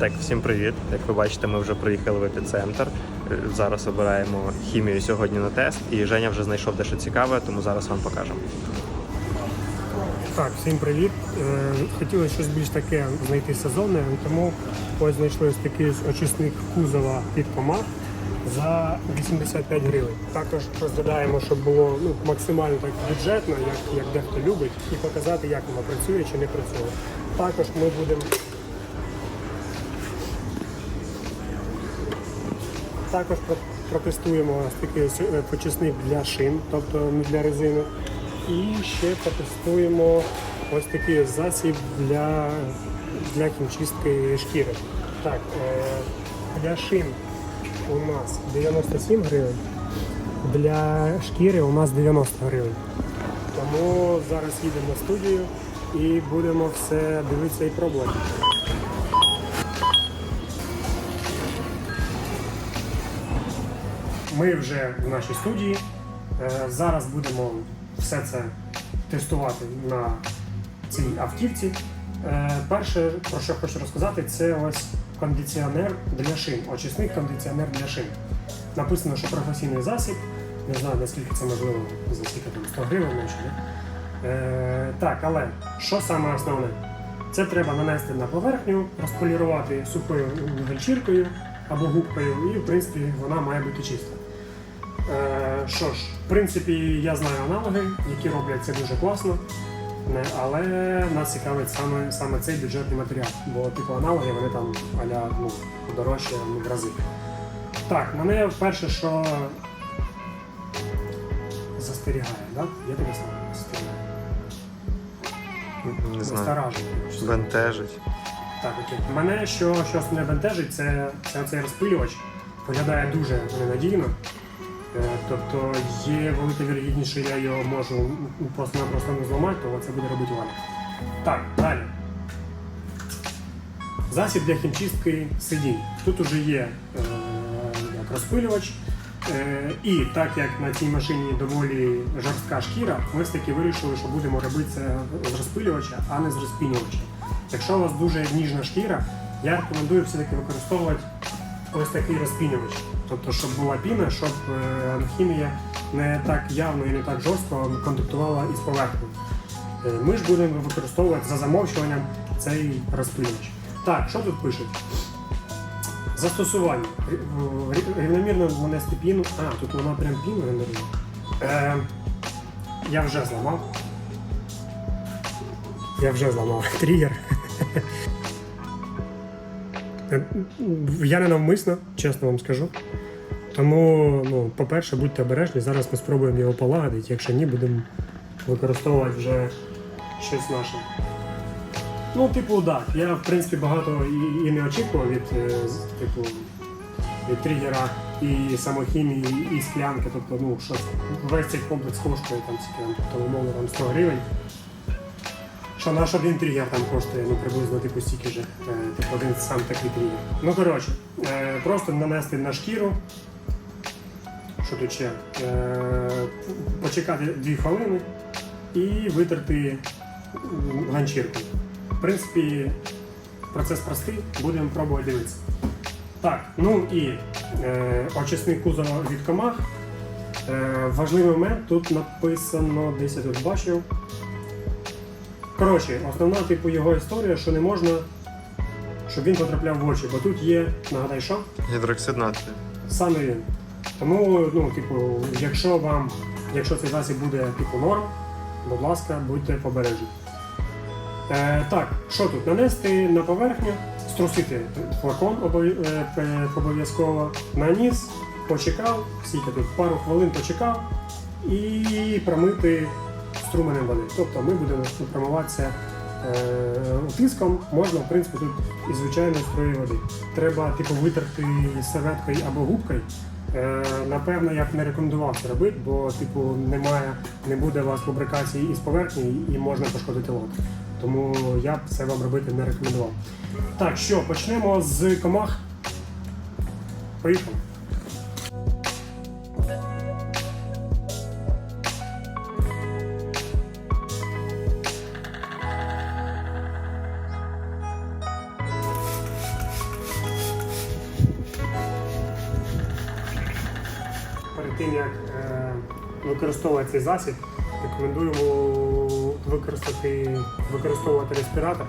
Так, всім привіт. Як ви бачите, ми вже приїхали в епіцентр. Е, Зараз обираємо хімію сьогодні на тест. І Женя вже знайшов дещо цікаве, тому зараз вам покажемо. Так, всім привіт. Е, Хотіли щось більш таке знайти сезонне, тому ось знайшли такий очисник кузова під комах за 85 гривень. Також розглядаємо, щоб було ну, максимально так бюджетно, як, як дехто любить, і показати, як воно працює чи не працює. Також ми будемо. Також протестуємо такий е, почисник для шин, тобто не для резини. І ще протестуємо ось такий засіб для, для хімчистки шкіри. Так, е, для шин у нас 97 гривень, для шкіри у нас 90 гривень. Тому зараз їдемо на студію і будемо все дивитися і пробувати. Ми вже в нашій студії. Е, Зараз будемо все це тестувати на цій автівці. Е, Перше, про що хочу розказати, це ось кондиціонер для шин, очисник кондиціонер для шин. Написано, що професійний засіб. Не знаю, наскільки це можливо, за скільки там 100 гривень, ні. Е, так, але що саме основне? Це треба нанести на поверхню, розполірувати сухою ганчіркою або губкою, і в принципі вона має бути чиста. Що ж, в принципі, я знаю аналоги, які роблять це дуже класно, але нас цікавить саме, саме цей бюджетний матеріал, бо типу аналоги вони там аля ну, дорожче ну, в рази. Так, мене перше, що застерігає, так? Є таке слово? Застерігає. Не знаю. Бентежить. Так, окей. Мене що щось не бентежить, це, це цей розпилювач. Виглядає дуже ненадійно. Е, Тобто є велика вірогідність, що я його можу просто-напросто не зламати, то це буде робити Валя. Так, далі. Засіб для хімчистки сидінь. Тут уже є е, як розпилювач. Е, і так як на цій машині доволі жорстка шкіра, ми все-таки вирішили, що будемо робити це з розпилювача, а не з розпінювача. Якщо у вас дуже ніжна шкіра, я рекомендую все-таки використовувати ось такий розпінювач. Тобто, щоб була піна, щоб е, хімія не так явно і не так жорстко контактувала із поверхнею. Е, Ми ж будемо використовувати за замовчуванням цей розпилювач. Так, що тут пишуть? Застосування. Рі- рі- Рівномірно нанести піну. А, тут вона прям піну генерує. Е, я вже зламав. Я вже зламав тригер. Е, Я не навмисно, чесно вам скажу. Тому, ну, по-перше, будьте обережні, зараз ми спробуємо його полагодити, якщо ні, будемо використовувати вже щось наше. Ну, типу, так. Я, в принципі, багато і, і не очікував від, е, типу, від тригера і самохімії, і склянки. Тобто, ну, що весь цей комплекс коштує там, скільки, тобто, умовно, там 100 гривень. Що наш один тригер там коштує ну, приблизно типу стільки же, е, типу один сам такий тригер. Ну коротше, е, просто нанести на шкіру. Що тут ще? Е, почекати 2 хвилини і витерти м, ганчіркою. В принципі, процес простий, будемо пробувати дивитися. Так, ну і е, очисник кузова від комах. Е, важливий момент, тут написано, десь я тут бачив. Коротше, основна типу його історія, що не можна, щоб він потрапляв в очі, бо тут є, нагадай, що Гідроксид натрію. саме він. Тому, ну, типу, якщо вам, якщо цей засіб буде типу норм, будь ласка, будьте побережні. Е, так, що тут? Нанести на поверхню, струсити флакон е, е, обов'язково, наніс, почекав, скільки тут пару хвилин почекав і промити струменем води. Тобто ми будемо промиватися е, тиском, можна, в принципі, тут і звичайною строї води. Треба типу витерти серветкою або губкою. Е, напевно, я б не рекомендував це робити, бо типу немає, не буде у вас лубрикації із поверхні і можна пошкодити лот. Тому я б це вам робити не рекомендував. Так, що, почнемо з комах. Поїхали. Тим як е, використовувати цей засіб, рекомендуємо використати, використовувати респіратор,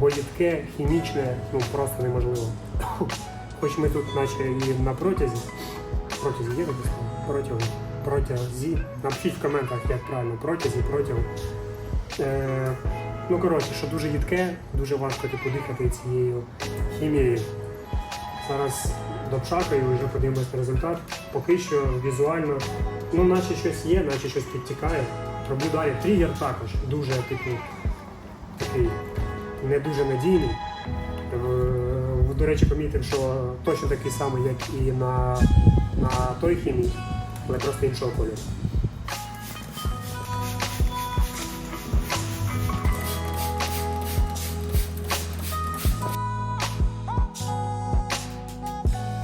бо рідке, хімічне, ну просто неможливо. Хоч ми тут наче і на протязі. Протязі є слово? Протягом. Протязі. Напишіть в коментах, як правильно, протязі, протягом. Е, ну коротше, що дуже їдке, дуже важко типу, дихати цією хімією. Зараз допшакаю і вже подивимось результат. Поки що візуально, ну наче щось є, наче щось підтікає. Пробудає. Тригер також дуже такий, такий не дуже надійний. Е, До речі, помітив, що точно такий самий, як і на, на той хімії, але просто іншого кольору.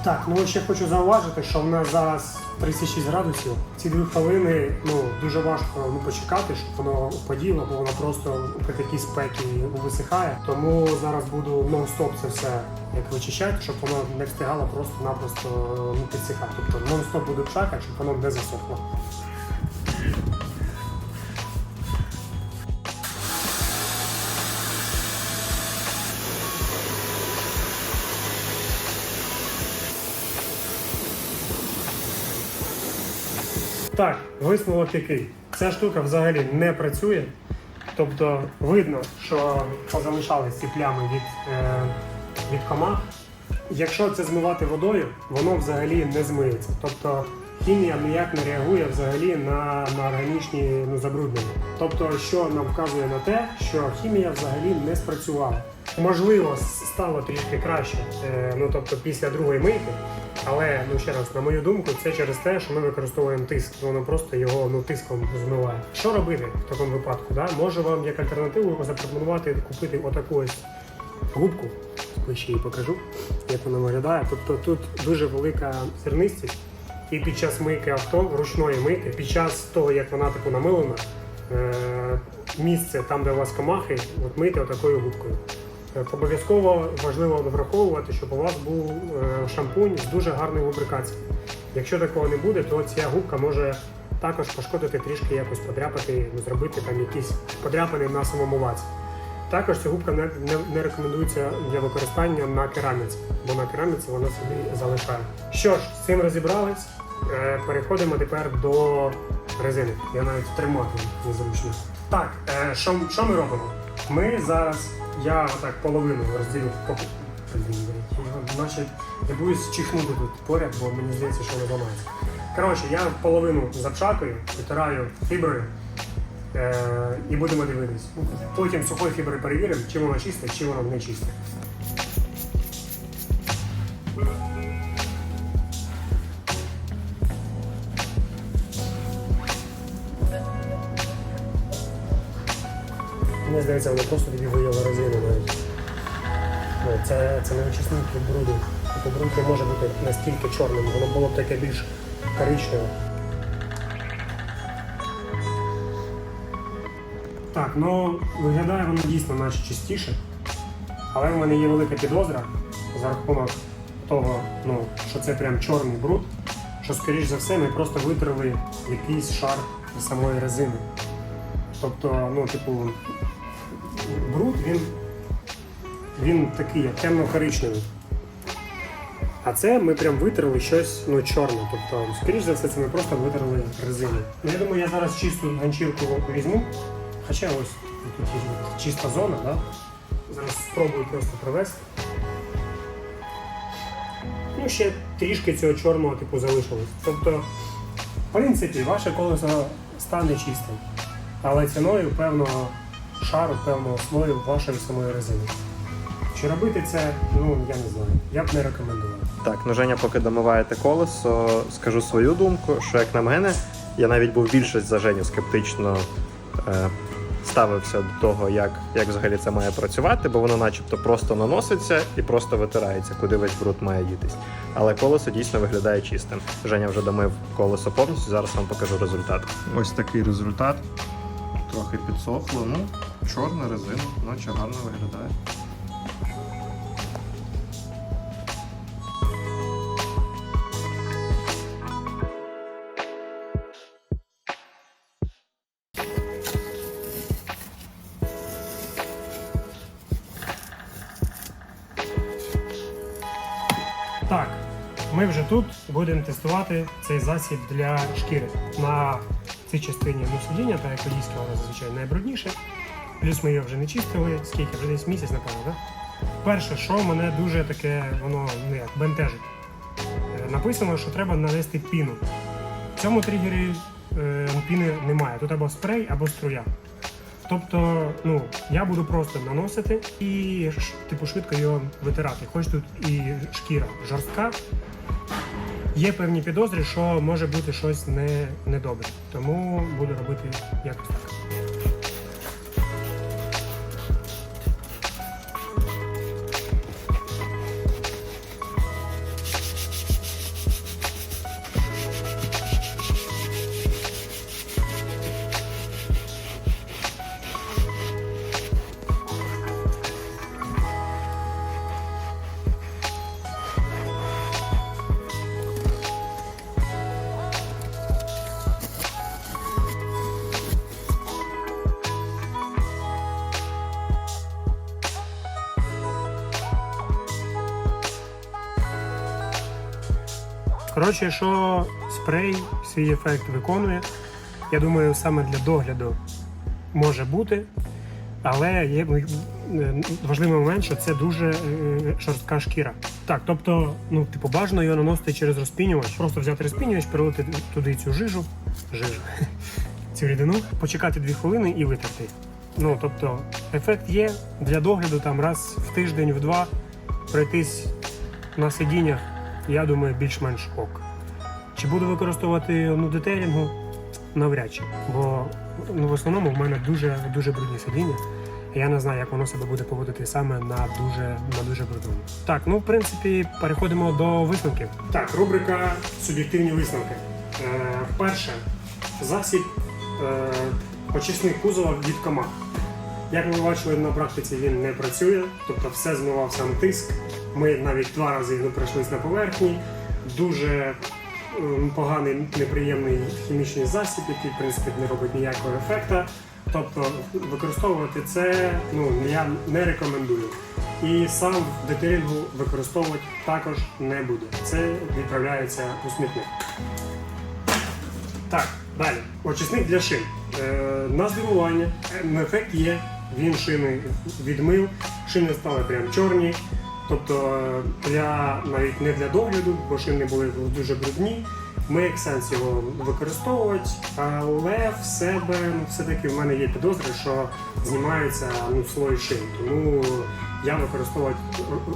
Так, ну ще хочу зауважити, що в нас зараз 36 градусів. Ці дві хвилини ну, дуже важко ну, почекати, щоб воно поділо, бо воно просто при такій спекі висихає. Тому зараз буду нон-стоп це все як вичищати, щоб воно не встигало просто-напросто ну, підсихати. Тобто нон-стоп буду пшакати, щоб воно не засохло. Так, висновок який. Ця штука взагалі не працює. Тобто видно, що позалишались ці плями від, е, від комах. Якщо це змивати водою, воно взагалі не змиється. Тобто хімія ніяк не реагує взагалі на, на органічні забруднення. Тобто, що нам вказує на те, що хімія взагалі не спрацювала. Можливо, стало трішки краще, е, ну тобто після другої мийки, але ну ще раз, на мою думку, це через те, що ми використовуємо тиск. Воно просто його ну тиском змиває. Що робити в такому випадку? Да? Можу вам як альтернативу запропонувати купити отаку ось губку. Ближче її покажу, як вона виглядає. Тобто тут дуже велика зернистість. І під час мийки авто, ручної мийки, під час того, як вона типу намилена, е, місце там, де у вас комахи, от мийте отакою губкою. Е, Обов'язково важливо враховувати, щоб у вас був е, шампунь з дуже гарною лубрикацією. Якщо такого не буде, то ця губка може також пошкодити трішки якось подряпати, ну, зробити там якісь подряпини на самому ваці. Також ця губка не, не, не рекомендується для використання на кераміці, бо на кераміці вона собі залишає. Що ж, з цим розібрались. Е, Переходимо тепер до резини. Я навіть тримати незручно. Так, е, що, що ми робимо? Ми зараз, я так половину розділю Наче я боюсь чихнути тут поряд, бо мені здається, що воно зламається. Коротше, я половину запшакую, витираю фіброю і будемо дивитись. Потім сухою фіброю перевіримо, чи воно чисте, чи воно не чисте. Мені здається, воно просто виявило резину навіть. Ну, це, це не очисник від бруду. Бруд не може бути настільки чорним, воно було б таке більш коричневе. Так, ну виглядає воно дійсно наче чистіше, але в мене є велика підозра за рахунок того, ну, що це прям чорний бруд, що скоріш за все ми просто витерли якийсь шар самої резини. Тобто, ну, типу, бруд він, він такий, як темно-коричневий. А це ми прям витерли щось ну, чорне. Тобто, скоріш за все, це ми просто витерли резину. Ну, я думаю, я зараз чисту ганчірку візьму. Хоча ось тут є чиста зона, да? Зараз спробую просто провести. Ну, ще трішки цього чорного типу залишилось. Тобто, в принципі, ваше колесо стане чистим. Але ціною певного шару, певного слою вашої самої резини. Чи робити це, ну я не знаю. Я б не рекомендував. Так, ну Женя, поки домиваєте колесо, скажу свою думку, що як на мене, я навіть був більше за Женю скептично е, ставився до того, як, як взагалі це має працювати, бо воно начебто просто наноситься і просто витирається, куди весь бруд має дітись. Але колесо дійсно виглядає чистим. Женя вже домив колесо повністю, зараз вам покажу результат. Ось такий результат. Трохи підсохло, ну, чорна резина, наче гарно виглядає. Ми вже тут будемо тестувати цей засіб для шкіри на цій частині сидіння, та як водійське воно зазвичай найбрудніше. Плюс ми його вже не чистили, скільки вже десь місяць, напевно, так? Перше, що мене дуже таке, воно ну як бентежить. Е, Написано, що треба нанести піну. В цьому тригері е, піни немає. Тут або спрей, або струя. Тобто, ну, я буду просто наносити і типу швидко його витирати. Хоч тут і шкіра жорстка. Є певні підозри, що може бути щось не, недобре. Тому буду робити якось так. Коротше, що спрей свій ефект виконує. Я думаю, саме для догляду може бути. Але є е, важливий момент, що це дуже е, жорстка шкіра. Так, тобто, ну, типу, бажано його наносити через розпінювач. Просто взяти розпінювач, перелити туди цю жижу, жижу, цю рідину, почекати дві хвилини і витерти. Ну, тобто, ефект є для догляду там раз в тиждень, в два пройтись на сидіннях, я думаю, більш-менш ок. Чи буду використовувати ну, детейлінгу? Навряд чи. Бо ну, в основному в мене дуже дуже брудні сидіння. Я не знаю, як воно себе буде поводити саме на дуже на дуже брудному. Так, ну в принципі, переходимо до висновків. Так, рубрика суб'єктивні висновки. Е, перше, засіб е, очисник кузова від комах. Як ми бачили на практиці, він не працює, тобто все змивав сам тиск. Ми навіть два рази не пройшлись на поверхні. Дуже поганий, неприємний хімічний засіб, який в принципі не робить ніякого ефекту. Тобто використовувати це ну, я не рекомендую. І сам в детейлінгу використовувати також не буду. Це відправляється у смітник. Так, далі. Очисник для шин. Е, на здивування, ефект є. Він шини відмив, шини стали прям чорні. Тобто е, для навіть не для догляду, бо шини були дуже брудні. Make sense його використовувати, але в себе ну, все-таки в мене є підозри, що знімається ну, слой шин. Тому я використовувати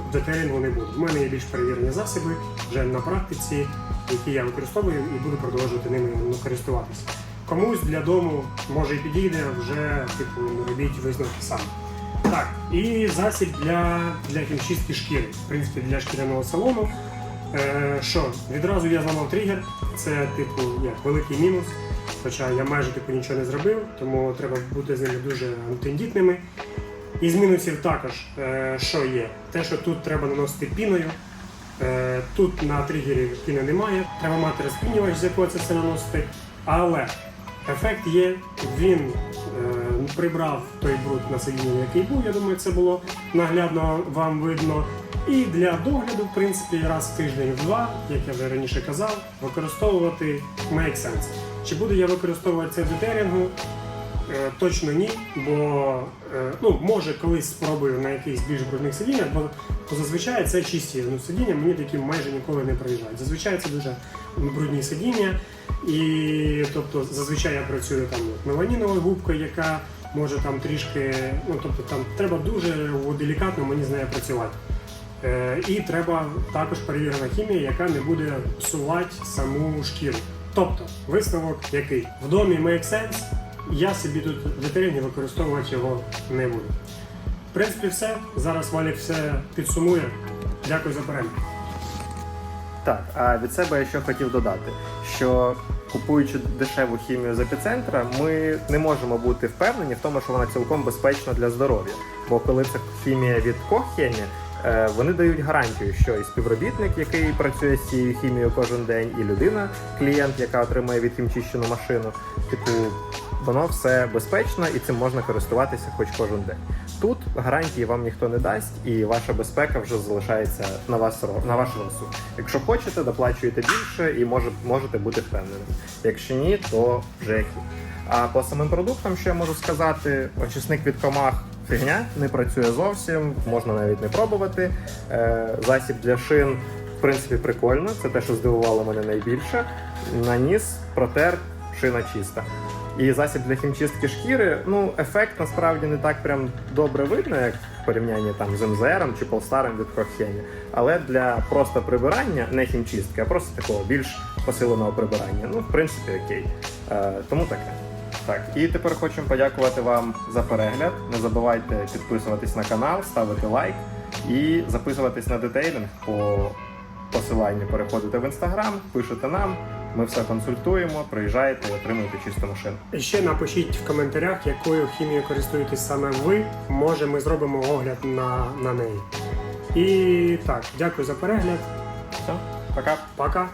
в детейлінгу не буду. У мене є більш перевірені засоби вже на практиці, які я використовую і буду продовжувати ними ну, користуватися. Комусь для дому може і підійде, вже типу робіть висновки самі. Так, і засіб для, для хімчистки шкіри, в принципі, для шкіряного салону. Е, що, відразу я зламав тригер, це типу як великий мінус. Хоча я майже типу нічого не зробив, тому треба бути з ними дуже тендітними. Із мінусів також, е, що є, те, що тут треба наносити піною. Е, тут на тригері піни немає, треба мати розпінювач, з якого це все наносити. Але ефект є, він е, прибрав той бруд на сидінні, який був. Я думаю, це було наглядно вам видно. І для догляду, в принципі, раз в тиждень в два, як я вже раніше казав, використовувати make sense. Чи буду я використовувати це в детерінгу? Точно ні, бо ну, може колись спробую на якихось більш брудних сидіннях, бо, бо зазвичай це чисті ну, сидіння, мені такі майже ніколи не проїжджають. Зазвичай це дуже брудні сидіння, і тобто зазвичай я працюю там меланіновою губкою, яка може там трішки, ну тобто там треба дуже делікатно мені з нею працювати. Е, і треба також перевірена хімія, яка не буде псувати саму шкіру. Тобто, висновок який? В домі make sense, я собі тут в детеліні використовувати його не буду. В принципі, все. Зараз Валік все підсумує. Дякую за перегляд. Так, а від себе я ще хотів додати, що купуючи дешеву хімію з епіцентра, ми не можемо бути впевнені в тому, що вона цілком безпечна для здоров'я. Бо коли це хімія від Коххемі, е, вони дають гарантію, що і співробітник, який працює з цією хімією кожен день, і людина, клієнт, яка отримує відхімчищену машину, типу, воно все безпечно і цим можна користуватися хоч кожен день. Тут гарантії вам ніхто не дасть, і ваша безпека вже залишається на вас на ваш розсуд. Якщо хочете, доплачуєте більше і може, можете бути впевненим. Якщо ні, то вже як є. А по самим продуктам, що я можу сказати, очисник від комах фігня не працює зовсім, можна навіть не пробувати. Е, засіб для шин, в принципі, прикольно. Це те, що здивувало мене найбільше. Наніс, протер, шина чиста. І засіб для хімчистки шкіри, ну, ефект насправді не так прям добре видно, як в порівнянні там з МЗРом чи Полстаром від Коххені. Але для просто прибирання, не хімчистки, а просто такого більш посиленого прибирання. Ну, в принципі, окей. Е, тому таке. Так, і тепер хочемо подякувати вам за перегляд. Не забувайте підписуватись на канал, ставити лайк і записуватись на детейлінг по посиланню. Переходите в інстаграм, пишете нам. Ми все консультуємо, приїжджаєте отримуєте чисту машину. І ще напишіть в коментарях, якою хімією користуєтесь саме ви. Може, ми зробимо огляд на, на неї. І так, дякую за перегляд. Все, пока. Пока.